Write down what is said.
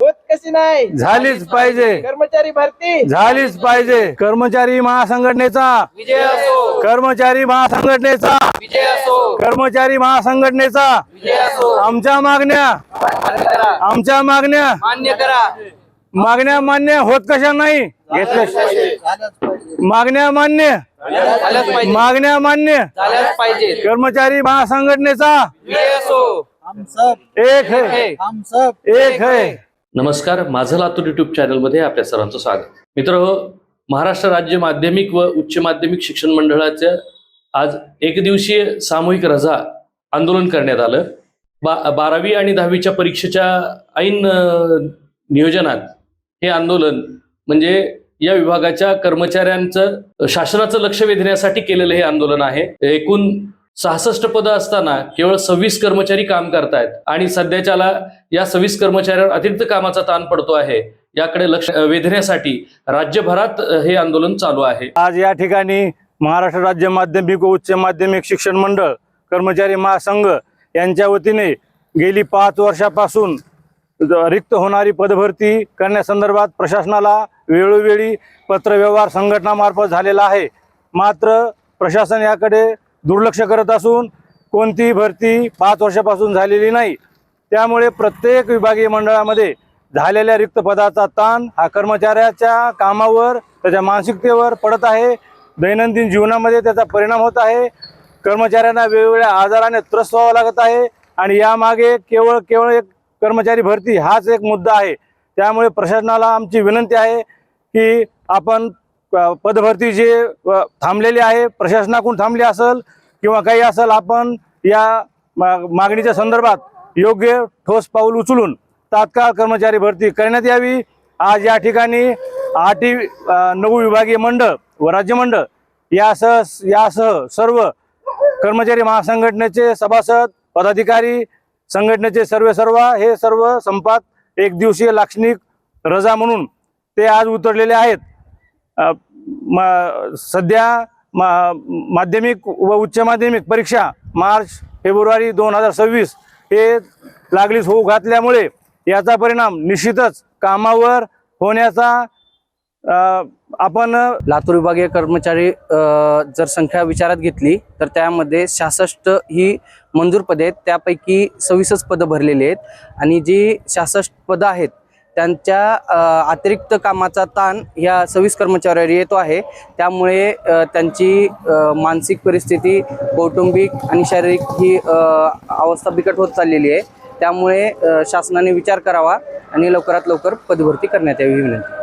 होत कशी नाही? झालीच पाहिजे. कर्मचारी भरती. झालीच पाहिजे. कर्मचारी महासंघटनेचा. विजय असो. कर्मचारी महासंघटनेचा. विजय असो. कर्मचारी महासंघटनेचा. विजय असो. आमच्या मागण्या. मान्य करा. आमच्या मागण्या. मान्य करा. मागण्या मान्य होत कशा नाही? घेतल्या मागण्या मान्य. मागण्या मान्य. झाल्याच पाहिजे. कर्मचारी महासंघटनेचा. एक है. एक है. नमस्कार माझं लातूर युट्यूब चॅनलमध्ये आपल्या सर्वांचं स्वागत. मित्र महाराष्ट्र राज्य माध्यमिक व उच्च माध्यमिक शिक्षण मंडळाचं आज एक दिवसीय सामूहिक रजा आंदोलन करण्यात आलं. बा बारावी आणि दहावीच्या परीक्षेच्या ऐन नियोजनात हे आंदोलन म्हणजे या विभागाच्या कर्मचाऱ्यांचं शासनाचं लक्ष वेधण्यासाठी केलेलं हे आंदोलन आहे. एकूण सहासष्ट पदं असताना केवळ सव्वीस कर्मचारी काम करतायत आणि सध्याच्याला या सव्वीस कर्मचाऱ्यांवर अतिरिक्त कामाचा ताण पडतो आहे याकडे लक्ष वेधण्यासाठी राज्यभरात हे आंदोलन चालू आहे. आज या ठिकाणी महाराष्ट्र राज्य माध्यमिक व उच्च माध्यमिक शिक्षण मंडळ कर्मचारी महासंघ यांच्या वतीने गेली पाच वर्षापासून रिक्त होणारी पदभरती करण्यासंदर्भात प्रशासनाला वेळोवेळी पत्रव्यवहार संघटनामार्फत झालेला आहे. मात्र प्रशासन याकडे दुर्लक्ष करत असून कोणतीही भरती पाच वर्षापासून झालेली नाही. त्यामुळे प्रत्येक विभागीय मंडळामध्ये झालेल्या रिक्त पदाचा ताण हा कर्मचाऱ्याच्या कामावर त्याच्या मानसिकतेवर पडत आहे. दैनंदिन जीवनामध्ये त्याचा परिणाम होत आहे. कर्मचाऱ्यांना वेगवेगळ्या आजाराने त्रस्त व्हावं लागत आहे आणि यामागे केवळ केवळ एक कर्मचारी भरती हाच एक मुद्दा आहे. त्यामुळे प्रशासनाला आमची विनंती आहे की आपण पदभरती जे थांबलेली आहे प्रशासनाकडून थांबली असेल किंवा काही असेल आपण या मा- मागणीच्या संदर्भात योग्य ठोस पाऊल उचलून तात्काळ कर्मचारी भरती करण्यात यावी. आज या ठिकाणी आठी नऊ विभागीय मंडळ व राज्यमंडळ यासह यासह सर्व कर्मचारी महासंघटनेचे सभासद पदाधिकारी संघटनेचे सर्व सर्व हे सर्व संपात एक दिवसीय लाक्षणिक रजा म्हणून ते आज उतरलेले आहेत. म- सध्या मा- माध्यमिक व उच्च माध्यमिक परीक्षा मार्च फेब्रुवारी दोन हजार सव्वीस हे लागलीच होऊ घातल्यामुळे याचा परिणाम निश्चितच कामावर होण्याचा आपण लातूर विभागीय कर्मचारी जर संख्या विचारात घेतली तर त्यामध्ये सहासष्ट ही मंजूर पदे आहेत. त्यापैकी सव्वीसच पदं भरलेली आहेत. आणि जी सहासष्ट पदं आहेत त्यांच्या अतिरिक्त कामाचा ताण ह्या सव्वीस कर्मचाऱ्यावर येतो आहे. त्यामुळे त्यांची मानसिक परिस्थिती कौटुंबिक आणि शारीरिक ही अवस्था बिकट होत चाललेली आहे. त्यामुळे शासनाने विचार करावा आणि लवकरात लवकर पदभरती करण्यात यावी विनंती.